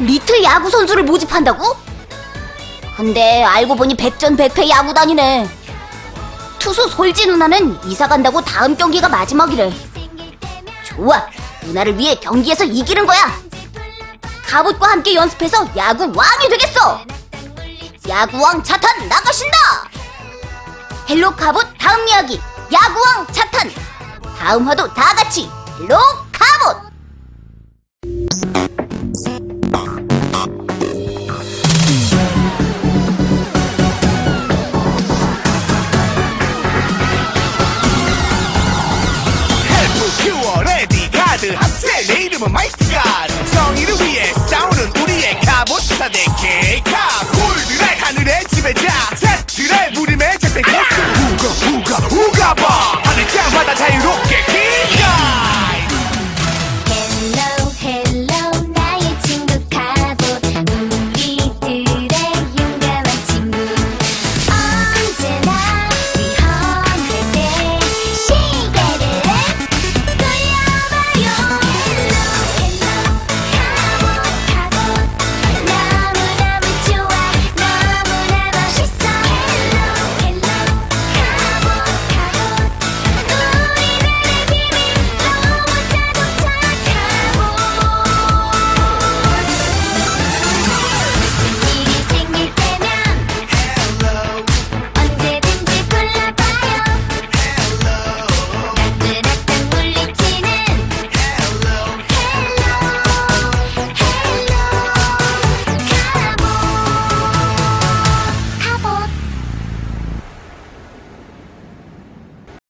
리틀 야구 선수를 모집한다고? 근데 알고 보니 백전백패 야구단이네. 투수 솔지 누나는 이사 간다고 다음 경기가 마지막이래. 좋아, 누나를 위해 경기에서 이기는 거야. 갑옷과 함께 연습해서 야구 왕이 되겠어. 야구왕 차탄 나가신다. 헬로 갑옷 다음 이야기 야구왕 차탄. 다음 화도 다 같이 헬로 갑옷. 그 밴드 합체 내 이름은 마이트갓. 정의를 위해 싸우는 우리의 갑옷 사대 개가 골드랄 하늘의 지배자. 세트랄 무림의 재패 코스. 우가 우가 우가 봐. 하늘 땅마다 자유롭